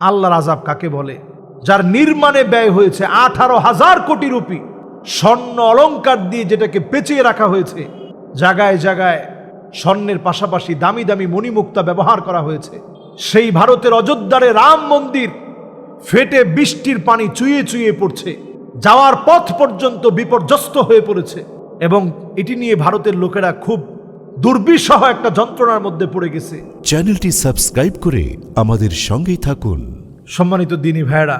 আল্লাহর আজাব কাকে বলে? যার নির্মাণে ব্যয় হয়েছে আঠারো হাজার কোটি রুপি। স্বর্ণ অলংকার দিয়ে যেটাকে পেঁচিয়ে রাখা হয়েছে, জায়গায় জায়গায় স্বর্ণের পাশাপাশি দামি দামি মণিমুক্তা ব্যবহার করা হয়েছে। সেই ভারতের অযোধ্যারে রাম মন্দির ফেটে বৃষ্টির পানি চুইয়ে চুইয়ে পড়ছে, যাওয়ার পথ পর্যন্ত বিপর্যস্ত হয়ে পড়েছে। এবং এটি নিয়ে ভারতের লোকেরা খুব দুর্বিষহ একটা যন্ত্রণার মধ্যে পড়ে গেছে। চ্যানেলটি সাবস্ক্রাইব করে আমাদের সঙ্গেই থাকুন। সম্মানিত দিনী ভাইরা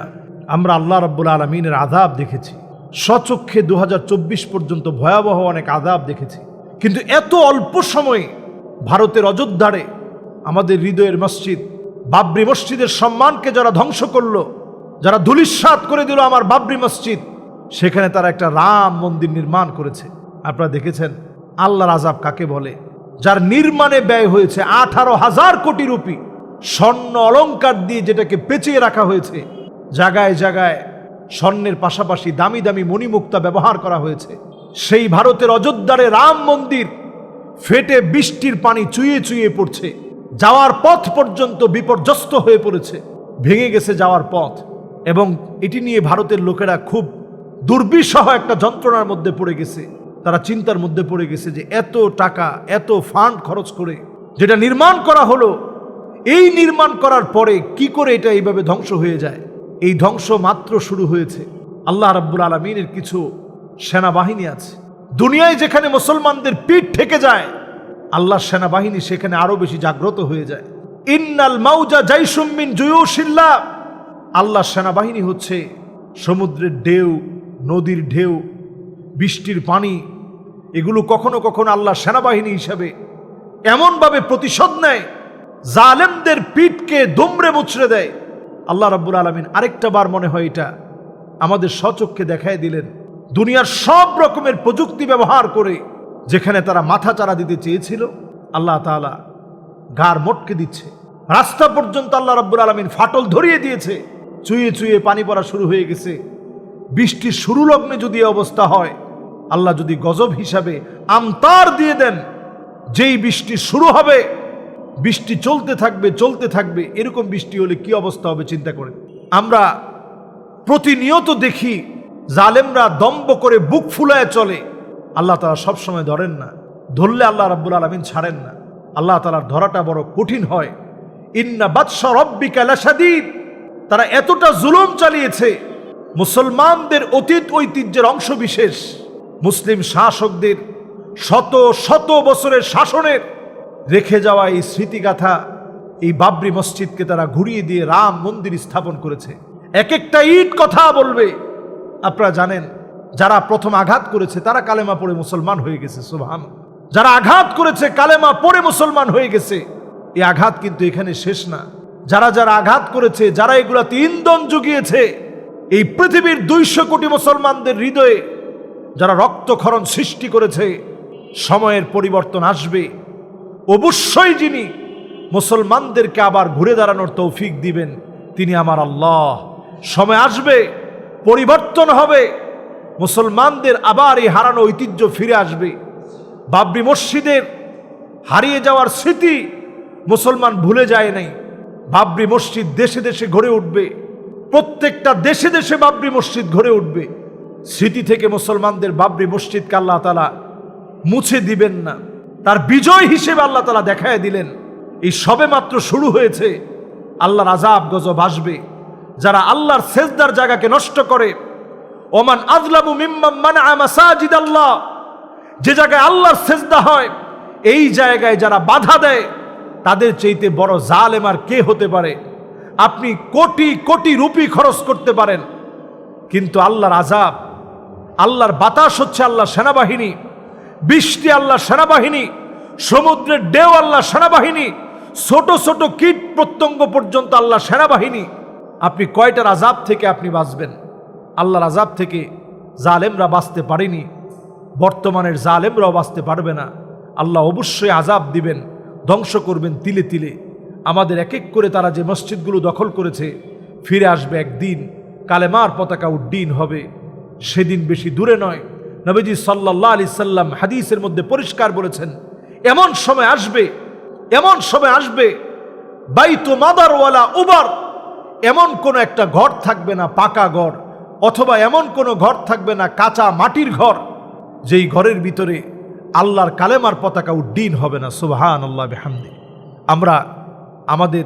আমরা আল্লাহ রাব্বুল আলমিনের আদাব দেখেছি। স্বচক্ষে দু হাজার চব্বিশ পর্যন্ত ভয়াবহ অনেক আদাব দেখেছি। কিন্তু এত অল্প সময়ে ভারতের অযোধ্যারে আমাদের হৃদয়ের মসজিদ বাবরি মসজিদের সম্মানকে যারা ধ্বংস করল যারা ধুলিস্বাত করে দিল আমার বাবরি মসজিদ সেখানে তারা একটা রাম মন্দির নির্মাণ করেছে। আপনারা দেখেছেন আল্লাহর আজাব কাকে বলে? যার নির্মাণে ব্যয় হয়েছে আঠারো হাজার কোটি রুপি। স্বর্ণ অলংকার দিয়ে যেটাকে পেঁচিয়ে রাখা হয়েছে, জায়গায় জায়গায় স্বর্ণের পাশাপাশি দামি দামি মণিমুক্তা ব্যবহার করা হয়েছে। সেই ভারতের অযোধ্যারে রাম মন্দির ফেটে বৃষ্টির পানি চুইয়ে চুইয়ে পড়ছে। যাওয়ার পথ পর্যন্ত বিপর্যস্ত হয়ে পড়েছে। ভেঙে গেছে যাওয়ার পথ। এবং এটি নিয়ে ভারতের লোকেরা খুব দুর্বিষহ একটা যন্ত্রণার মধ্যে পড়ে গেছে। তারা চিন্তার মধ্যে পড়ে গেছে যে এত টাকা, এত ফান্ড খরচ করে যেটা নির্মাণ করা হলো, এই নির্মাণ করার পরে কি করে এটা এইভাবে ধ্বংস হয়ে যায়? এই ধ্বংস মাত্র শুরু হয়েছে। আল্লাহ রাব্বুল আলমিনের কিছু সেনাবাহিনী আছে। দুনিয়ায় যেখানে মুসলমানদের পিঠ থেকে যায়, আল্লাহর সেনাবাহিনী সেখানে আরও বেশি জাগ্রত হয়ে যায়। ইন্নাল মাউজা জাইসুম্মিন জুয়ুশিল্লাহ। আল্লাহর সেনাবাহিনী হচ্ছে সমুদ্রের ঢেউ, নদীর ঢেউ বৃষ্টির পানি, এগুলো কখনো কখনো আল্লাহ সেনাবাহিনী হিসাবে এমনভাবে প্রতিশোধ নেয়, জালেমদের পিঠকে দুমড়ে মুচড়ে দেয়। আল্লাহ রাব্বুল আলমিন আরেকটা বার মনে হয় এটা, আমাদের সচক্ষে দেখায় দিলেন, দুনিয়ার সব রকমের প্রযুক্তি ব্যবহার করে যেখানে তারা মাথা চারা দিতে চেয়েছিল, আল্লাহ তাআলা গার মটকে দিচ্ছে। রাস্তা পর্যন্ত আল্লাহ রাব্বুল আলমিন ফাটল ধরিয়ে দিয়েছে, চুয়ে চুয়ে পানি পড়া শুরু হয়ে গেছে। বৃষ্টির শুরু লগ্নে যদি অবস্থা হয় আল্লাহ যদি গজব হিসাবে আমতার দিয়ে দেন, যেই বৃষ্টি শুরু হবে, বৃষ্টি চলতে থাকবে চলতে থাকবে, এরকম বৃষ্টি হলে কি অবস্থা হবে চিন্তা করেন। আমরা প্রতিনিয়ত দেখি জালেমরা দম্ব করে বুক ফুলায় চলে। আল্লাহ তালা সবসময় ধরেন না। ধরলে আল্লাহ রাব্বুল আলমিন ছাড়েন না। আল্লাহ তালার ধরাটা বড় কঠিন হয়। ইন্না বাদশা রব্বিকা লাসাদিদ তারা এতটা জুলুম চালিয়েছে। মুসলমানদের অতীত ঐতিহ্যের অংশ বিশেষ মুসলিম শাসকদের শত শত বছরের শাসনের রেখে যাওয়া এই স্মৃতিগাথা এই বাবরি মসজিদকে তারা ঘুরিয়ে দিয়ে রাম মন্দির স্থাপন করেছে। এক একটা ইট কথা বলবে। আপনারা জানেন, যারা প্রথম আঘাত করেছে, তারা কালেমা পড়ে মুসলমান হয়ে গেছে, সুবহান। যারা আঘাত করেছে, কালেমা পড়ে মুসলমান হয়ে গেছে। এই আঘাত কিন্তু এখানে শেষ না। যারা যারা আঘাত করেছে, যারা এগুলাতে ইন্ধন জুগিয়েছে, এই পৃথিবীর দুইশো কোটি মুসলমানদের হৃদয়ে যারা রক্তক্ষরণ সৃষ্টি করেছে, সময়ের পরিবর্তন আসবে। অবশ্যই যিনি মুসলমানদেরকে আবার ঘুরে দাঁড়ানোর তৌফিক দিবেন, তিনি আমার আল্লাহ। সময় আসবে, পরিবর্তন হবে, মুসলমানদের আবার এই হারানো ঐতিহ্য ফিরে আসবে। বাবরি মসজিদের হারিয়ে যাওয়ার স্মৃতি মুসলমান ভুলে যায় নাই। বাবরি মসজিদ দেশে দেশে গড়ে উঠবে। প্রত্যেকটা দেশে দেশে বাবরি মসজিদ গড়ে উঠবে। স্মৃতি থেকে মুসলমানদের বাবরি মসজিদকে আল্লাহ তালা মুছে দিবেন না। তার বিজয় হিসেবে আল্লাহ তালা দেখায় দিলেন। এই সবে মাত্র শুরু হয়েছে। আল্লাহর আজাব গজব আসবে। যারা আল্লাহর সেজদার জায়গাকে নষ্ট করে, ওমান মানা মাসাজিদ আল্লাহ যে জায়গায় আল্লাহর সেজদা হয়, এই জায়গায় যারা বাধা দেয়, তাদের চাইতে বড় জালেম আর কে হতে পারে? আপনি কোটি কোটি রুপি খরচ করতে পারেন। কিন্তু আল্লাহর আজাব আল্লাহর বাতাস হচ্ছে আল্লাহ সেনাবাহিনী। বৃষ্টি আল্লাহ সেনাবাহিনী। সমুদ্রের ডেও আল্লাহ সেনাবাহিনী। ছোট ছোট কীট প্রত্যঙ্গ পর্যন্ত আল্লাহ সেনাবাহিনী। আপনি কয়টার আজাব থেকে আপনি বাঁচবেন? আল্লাহর আজাব থেকে জালেমরা বাঁচতে পারেনি। বর্তমানের জালেমরাও বাঁচতে পারবে না। আল্লাহ অবশ্যই আজাব দিবেন, ধ্বংস করবেন তিলে তিলে। আমাদের এক এক করে তারা যে মসজিদগুলো দখল করেছে, ফিরে আসবে একদিন। কালেমার পতাকা উড্ডীন হবে। সেদিন বেশি দূরে নয়। নবীজি সাল্লাহ আলি সাল্লাম হাদিসের মধ্যে পরিষ্কার বলেছেন, এমন সময় আসবে, এমন সময় আসবে, বাইতু মাদারওয়ালা উবার, এমন কোনো একটা ঘর থাকবে না পাকা ঘর, অথবা এমন কোনো ঘর থাকবে না কাঁচা মাটির ঘর, যেই ঘরের ভিতরে আল্লাহর কালেমার পতাকা উড্ডীন হবে না সুবহান আল্লাহ বেহামদি। আমরা আমাদের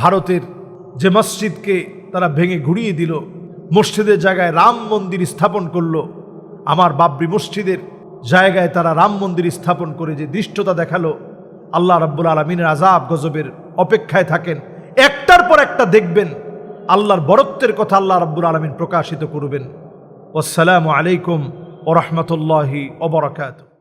ভারতের যে মসজিদকে তারা ভেঙে ঘুরিয়ে দিল মসজিদের জায়গায় রাম মন্দির স্থাপন করল। আমার বাবরি মসজিদের জায়গায় তারা রাম মন্দির স্থাপন করে যে দৃষ্টতা দেখাল, আল্লাহ রাব্বুল আলমিনের আজাব গজবের অপেক্ষায় থাকেন। একটার পর একটা দেখবেন, আল্লাহর বরত্বের কথা আল্লাহ রাব্বুল আলমিন প্রকাশিত করবেন। আসসালামু আলাইকুম ও রহমতুল্লাহি ওবরাকাতু